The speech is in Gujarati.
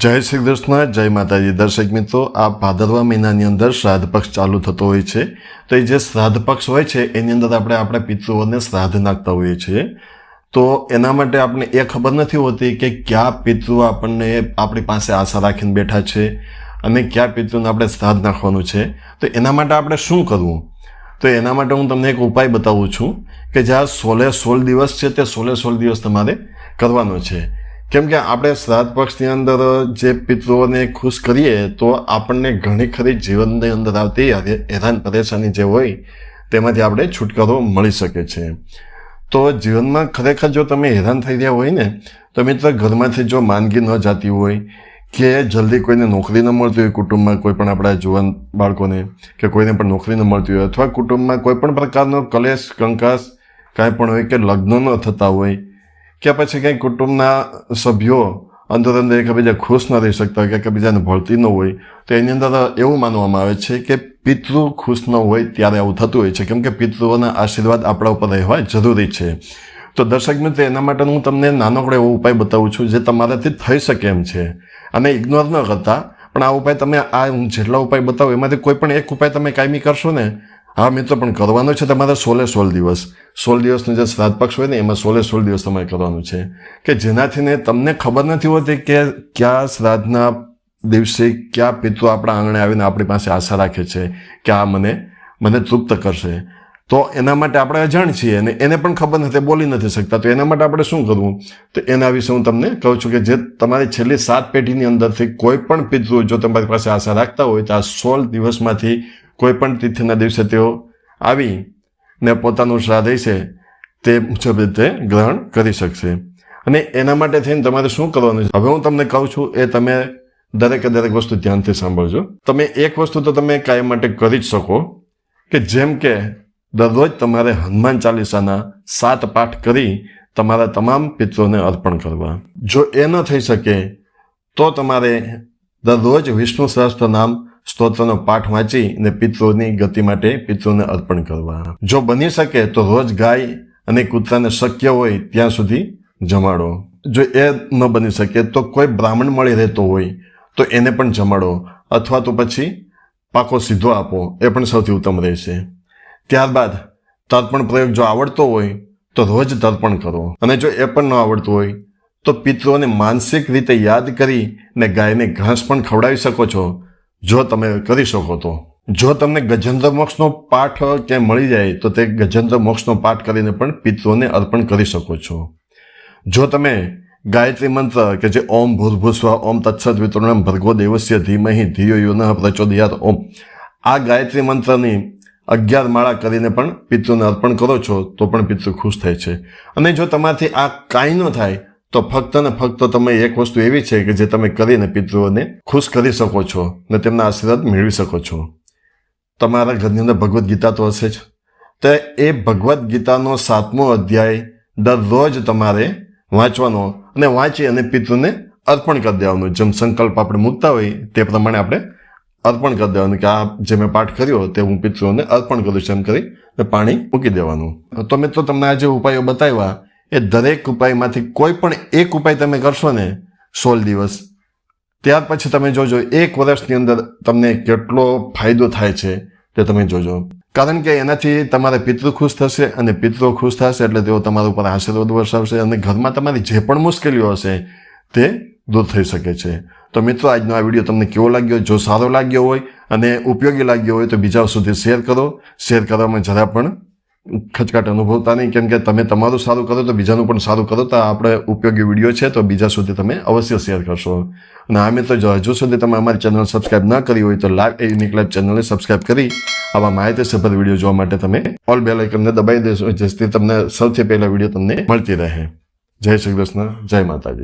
જય શ્રી કૃષ્ણ, જય માતાજી. દર્શક મિત્રો, આ ભાદરવા મહિનાની અંદર શ્રાદ્ધ પક્ષ ચાલુ થતો હોય છે. તો એ જે શ્રાદ્ધ પક્ષ હોય છે, એની અંદર આપણે આપણા પિતૃઓને શ્રાદ્ધ નાખતા હોઈએ છીએ. તો એના માટે આપણે એ ખબર નથી હોતી કે કયા પિતૃ આપણને આપણી પાસે આશા રાખીને બેઠા છે અને કયા પિતૃને આપણે શ્રાદ્ધ નાખવાનું છે. તો એના માટે આપણે શું કરવું? તો એના માટે હું તમને એક ઉપાય બતાવું છું કે જ્યાં સોલે સોળે દિવસ છે, તે સોળે સોળ દિવસ તમારે કરવાનો છે. કેમ કે આપણે શ્રાદ્ધ પક્ષની અંદર જે પિતૃઓને ખુશ કરીએ, તો આપણને ઘણી ખરી જીવનની અંદર આવતી હેરાન પરેશાની જે હોય, તેમાંથી આપણે છુટકારો મળી શકે છે. તો જીવનમાં ખરેખર જો તમે હેરાન થઈ રહ્યા હોય ને, તો મિત્ર ઘરમાંથી જો માંદગી ન જાતી હોય, કે જલ્દી કોઈને નોકરી ન મળતી હોય કુટુંબમાં કોઈ પણ આપણા જુવાન બાળકોને, કે કોઈને પણ નોકરી ન મળતી હોય, અથવા કુટુંબમાં કોઈ પણ પ્રકારનો કલેશ, કંકાસ કાંઈ પણ હોય કે લગ્ન ન થતા હોય કે પછી કંઈ કુટુંબના સભ્યો અંદર અંદર એકબીજા ખુશ ન રહી શકતા હોય કે એકબીજાને ભળતી ન હોય, તો એની અંદર એવું માનવામાં આવે છે કે પિતૃ ખુશ ન હોય ત્યારે આવું થતું હોય છે. કેમ કે પિતૃઓના આશીર્વાદ આપણા ઉપર રહેવા જરૂરી છે. તો દર્શક મિત્રો, એના માટે હું તમને નાનકડો એવો ઉપાય બતાવું છું જે તમારાથી થઈ શકે એમ છે. અને ઇગ્નોર ન કરતા, પણ આ ઉપાય તમે આ હું જેટલા ઉપાય બતાવું, એમાંથી કોઈ પણ એક ઉપાય તમે કાયમી કરશો ને હા, મિત્રો, પણ કરવાનો છે તમારે સોળે સોળ દિવસ. સોળ દિવસનું જે શ્રાદ્ધ પક્ષ હોય ને, એમાં સોળે સોળ દિવસ તમારે કરવાનું છે. કે જેનાથી ને તમને ખબર નથી હોતી કે કયા શ્રાદ્ધના દિવસે કયા પિતૃ આપણા આંગણે આવીને આપણી પાસે આશા રાખે છે કે આ મને મને તૃપ્ત કરશે. તો એના માટે આપણે અજાણ છીએ અને એને પણ ખબર નથી, બોલી નથી શકતા. તો એના માટે આપણે શું કરવું? તો એના વિશે હું તમને કહું છું કે જે તમારી છેલ્લી સાત પેઢીની અંદરથી કોઈ પણ પિતૃ જો તમારી પાસે આશા રાખતા હોય, તો આ સોળ દિવસમાંથી કોઈ પણ તિથિના દિવસે તેઓ આવી ને પોતાનું શ્રાદ્ધ છે તે મુજબ રીતે ગ્રહણ કરી શકશે. અને એના માટે થઈને તમારે શું કરવાનું છે? હવે હું તમને કહું છું, એ તમે દરેકે દરેક વસ્તુ ધ્યાનથી સાંભળજો. તમે એક વસ્તુ તો તમે કાયમ માટે કરી જ શકો કે જેમ કે દરરોજ તમારે હનુમાન ચાલીસાના સાત પાઠ કરી તમારા તમામ પિત્રોને અર્પણ કરવા. જો એ ન થઈ શકે, તો તમારે દરરોજ વિષ્ણુ સહસ્ત્ર નામ સ્તોત્રનો પાઠ વાંચી અને પિત્રોની ગતિ માટે પિત્રોને અર્પણ કરવા. જો બની શકે તો રોજ ગાય અને કૂતરાને શક્ય હોય ત્યાં સુધી જમાડો. જો એ ન બની શકે તો કોઈ બ્રાહ્મણ મળી રહેતો હોય તો એને પણ જમાડો અથવા તો પછી પાકો સીધો આપો. એ પણ સૌથી ઉત્તમ રહેશે. ત્યારબાદ તર્પણ પ્રયોગ જો આવડતો હોય તો રોજ તર્પણ કરો. અને જો એ પણ ન આવડતું હોય તો પિતૃઓને માનસિક રીતે યાદ કરી ને ગાયને ઘાસ પણ ખવડાવી શકો છો. જો તમે કરી શકો તો. જો તમને ગજેન્દ્ર મોક્ષનો પાઠ ક્યાંય મળી જાય, તો તે ગજેન્દ્ર મોક્ષનો પાઠ કરીને પણ પિત્રોને અર્પણ કરી શકો છો. જો તમે ગાયત્રી મંત્ર કે જે ઓમ ભૂર્ભુસ્વ, ઓમ તત્સદ વિતરણ ભર્ગો દેવસ્ય ધીમહી ધીયો યુન પ્રચોદયાત ઓમ. આ ગાયત્રી મંત્રની અગિયાર માળા કરીને પણ પિતૃને અર્પણ કરો છો, તો પણ પિતૃ ખુશ થાય છે. અને જો તમારાથી આ કાંઈ ન થાય તો ફક્ત ને ફક્ત તમે એક વસ્તુ એવી છે કે જે તમે કરીને પિતૃઓને ખુશ કરી શકો છો ને તેમના આશીર્વાદ મેળવી શકો છો. તમારા ઘરની અંદર ભગવદ્ ગીતા તો હશે જ. તો એ ભગવદ્ ગીતાનો સાતમો અધ્યાય દરરોજ તમારે વાંચવાનો અને વાંચી અને પિતૃને અર્પણ કરી દેવાનું. જેમ સંકલ્પ આપણે મૂકતા હોય તે પ્રમાણે આપણે અર્પણ કરી દેવાનું કે આ જે મેં પાઠ કર્યો તે હું પિતૃઓને અર્પણ કરું છું એમ કરી પાણી મૂકી દેવાનું. તો મેં તો તમને આ જે ઉપાયો બતાવ્યા એ દરેક ઉપાયમાંથી કોઈ પણ એક ઉપાય તમે કરશો ને સોળ દિવસ, ત્યાર પછી તમે જોજો એક વર્ષની અંદર તમને કેટલો ફાયદો થાય છે તે તમે જોજો. કારણ કે એનાથી તમારા પિતૃ ખુશ થશે અને પિતૃ ખુશ થશે એટલે તેઓ તમારા ઉપર આશીર્વાદ વરસાવશે અને ઘરમાં તમારી જે પણ મુશ્કેલીઓ હશે તે દૂર થઈ શકે છે. તો મિત્રો, આજનો આ વીડિયો તમને કેવો લાગ્યો? જો સારો લાગ્યો હોય અને ઉપયોગી લાગ્યો હોય તો બીજા સુધી શેર કરો. શેર કરવામાં જરા પણ ખચકાટ અનુભવતા નહીં. કેમ કે તમે તમારું સારું કરો તો બીજાનું પણ સારું કરો. તો આપણે ઉપયોગી વીડિયો છે તો બીજા સુધી તમે અવશ્ય શેર કરશો. અને આ મિત્રો, જો હજુ સુધી તમે અમારી ચેનલ સબસ્ક્રાઇબ ન કરી હોય તો લાઈવ યુનિક લાઈવ ચેનલને સબસ્ક્રાઇબ કરી આવા માહિતીસભર વીડિયો જોવા માટે તમે ઓલ બેલ આઇકનને દબાઈ દેશો, જેથી તમને સૌથી પહેલા વીડિયો તમને મળતી રહે. જય શ્રી કૃષ્ણ, જય માતાજી.